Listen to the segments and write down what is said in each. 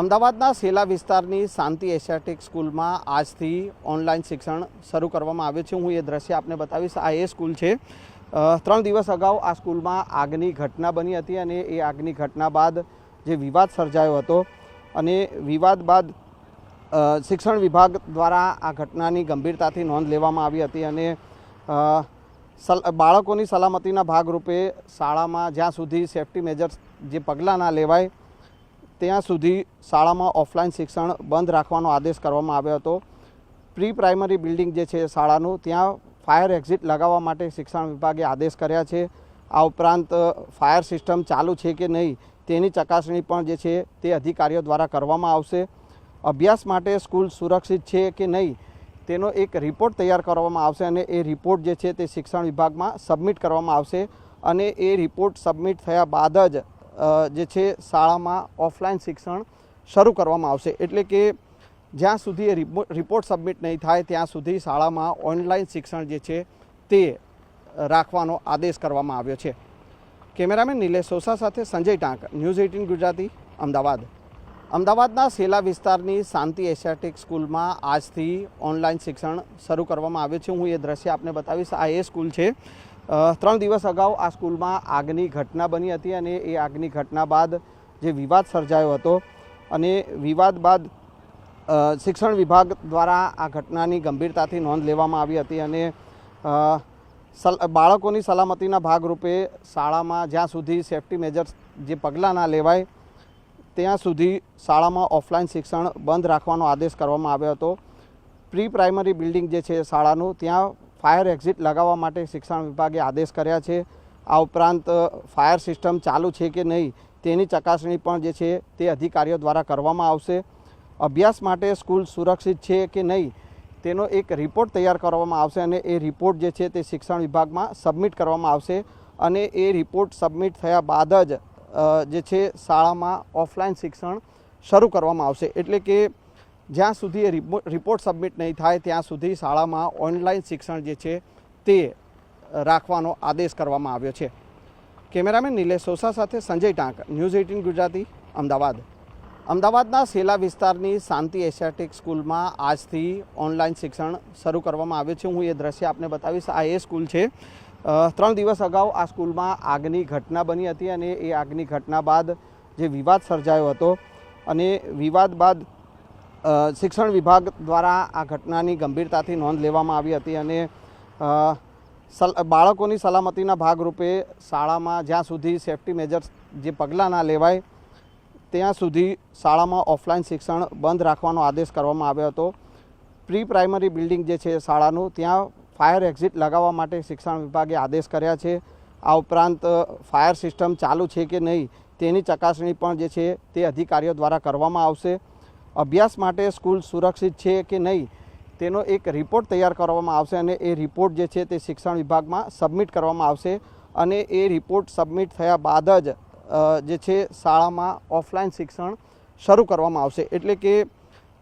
અમદાવાદના સેલા વિસ્તારની શાંતિ એશિયાટિક સ્કૂલમાં આજથી ઓનલાઈન શિક્ષણ શરૂ કરવામાં આવ્યું છે. હું એ દ્રશ્ય આપને બતાવીશ. આ એ સ્કૂલ છે. ત્રણ દિવસ અગાઉ આ સ્કૂલમાં આગની ઘટના બની હતી અને એ આગની ઘટના બાદ જે વિવાદ સર્જાયો હતો અને વિવાદ બાદ શિક્ષણ વિભાગ દ્વારા આ ઘટનાની ગંભીરતાથી નોંધ લેવામાં આવી હતી અને બાળકોની સલામતીના ભાગરૂપે શાળામાં જ્યાં સુધી સેફ્ટી મેજર્સ જે પગલાં ના લેવાય ત્યાં સુધી શાળામાં ઓફલાઈન શિક્ષણ બંધ રાખવાનો આદેશ કરવામાં આવ્યો હતો. પ્રી પ્રાઇમરી બિલ્ડિંગ જે છે શાળાનું, ત્યાં ફાયર એક્ઝિટ લગાવવા માટે શિક્ષણ વિભાગે આદેશ કર્યા છે. આ ઉપરાંત ફાયર સિસ્ટમ ચાલુ છે કે નહીં તેની ચકાસણી પણ જે છે તે અધિકારીઓ દ્વારા કરવામાં આવશે. અભ્યાસ માટે સ્કૂલ સુરક્ષિત છે કે નહીં તેનો એક રિપોર્ટ તૈયાર કરવામાં આવશે અને એ રિપોર્ટ જે છે તે શિક્ષણ વિભાગમાં સબમિટ કરવામાં આવશે. અને એ રિપોર્ટ સબમિટ થયા બાદ જ જે છે શાળામાં ઓફલાઈન શિક્ષણ શરૂ કરવામાં આવશે. એટલે કે જ્યાં સુધી એ રિપો- રિપોર્ટ સબમિટ નહીં થાય, ત્યાં સુધી શાળામાં ઓનલાઈન શિક્ષણ જે છે તે રાખવાનો આદેશ કરવામાં આવ્યો છે. કેમેરામેન નિલેશ સોસા સાથે સંજય ટાંક, ન્યૂઝ એઇટીન ગુજરાતી, અમદાવાદ. અમદાવાદના સેલા વિસ્તારની શાંતિ એશિયાટિક સ્કૂલમાં આજથી ઓનલાઈન શિક્ષણ શરૂ કરવામાં આવ્યું છે. હું એ દ્રશ્ય આપને બતાવીશ. આ એ સ્કૂલ છે ત્રણ દિવસ અગાઉ આ સ્કૂલમાં આગની ઘટના બની હતી અને એ આગની ઘટના બાદ જે વિવાદ સર્જાયો હતો અને વિવાદ બાદ શિક્ષણ વિભાગ દ્વારા આ ઘટનાની ગંભીરતાથી નોંધ લેવામાં આવી હતી અને બાળકોની સલામતીના ભાગરૂપે શાળામાં જ્યાં સુધી સેફ્ટી મેજર્સ જે પગલાં ના લેવાય, ત્યાં સુધી શાળામાં ઓફલાઈન શિક્ષણ બંધ રાખવાનો આદેશ કરવામાં આવ્યો હતો. પ્રી પ્રાઇમરી બિલ્ડિંગ જે છે શાળાનું, ત્યાં ફાયર એક્ઝિટ લગાવવા માટે શિક્ષણ વિભાગે આદેશ કર્યા છે. આ ઉપરાંત ફાયર સિસ્ટમ ચાલુ છે કે નહીં તેની ચકાસણી પણ જે છે તે અધિકારીઓ દ્વારા કરવામાં આવશે. અભ્યાસ માટે સ્કૂલ સુરક્ષિત છે કે નહીં તેનો એક રિપોર્ટ તૈયાર કરવામાં આવશે અને એ રિપોર્ટ જે છે તે શિક્ષણ વિભાગમાં સબમિટ કરવામાં આવશે અને એ રિપોર્ટ સબમિટ થયા બાદ જ જે છે શાળામાં ઓફલાઈન શિક્ષણ શરૂ કરવામાં આવશે. એટલે કે જ્યાં સુધી રિપોર્ટ સબમિટ નહીં થાય, ત્યાં સુધી શાળામાં ઓનલાઈન શિક્ષણ જે છે તે રાખવાનો આદેશ કરવામાં આવ્યો છે. કેમેરામેન નિલેશ સોસા સાથે સંજય ટાંક, ન્યૂઝ એઇટીન ગુજરાતી, અમદાવાદ. અમદાવાદના સેલા વિસ્તારની શાંતિ એશિયાટિક સ્કૂલમાં આજથી ઓનલાઈન શિક્ષણ શરૂ કરવામાં આવ્યું છે. હું એ દ્રશ્ય આપને બતાવીશ. આ એ સ્કૂલ છે. ત્રણ દિવસ અગાઉ આ સ્કૂલમાં આગની ઘટના બની હતી અને એ આગની ઘટના બાદ જે વિવાદ સર્જાયો હતો અને વિવાદ બાદ શિક્ષણ વિભાગ દ્વારા આ ઘટનાની ગંભીરતાથી નોંધ લેવામાં આવી હતી અને બાળકોની સલામતીના ભાગરૂપે શાળામાં જ્યાં સુધી સેફ્ટી મેજર્સ જે પગલાં ના લેવાય, ત્યાં સુધી શાળામાં ઓફલાઈન શિક્ષણ બંધ રાખવાનો આદેશ કરવામાં આવ્યો હતો. પ્રી પ્રાઇમરી બિલ્ડિંગ જે છે શાળાનું, ત્યાં ફાયર એક્ઝિટ લગાવવા માટે શિક્ષણ વિભાગે આદેશ કર્યા છે. આ ઉપરાંત ફાયર સિસ્ટમ ચાલુ છે કે નહીં તેની ચકાસણી પણ જે છે તે અધિકારીઓ દ્વારા કરવામાં આવશે. અભ્યાસ માટે સ્કૂલ સુરક્ષિત છે કે નહીં, તેનો એક રિપોર્ટ તૈયાર કરવામાં આવશે અને એ રિપોર્ટ જે છે તે શિક્ષણ વિભાગમાં સબમિટ કરવામાં આવશે અને એ રિપોર્ટ સબમિટ થયા બાદ જ જે છે શાળામાં ઓફલાઈન શિક્ષણ શરૂ કરવામાં આવશે. એટલે કે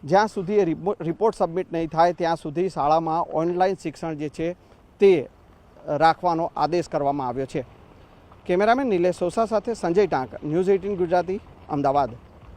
જ્યાં સુધી એ રિપોર્ટ સબમિટ નહીં થાય, ત્યાં સુધી શાળામાં ઓનલાઈન શિક્ષણ જે છે તે રાખવાનો આદેશ કરવામાં આવ્યો છે. કેમેરામેન નિલેશ સોસા સાથે સંજય ટાંક, ન્યૂઝ એઇટીન ગુજરાતી, અમદાવાદ.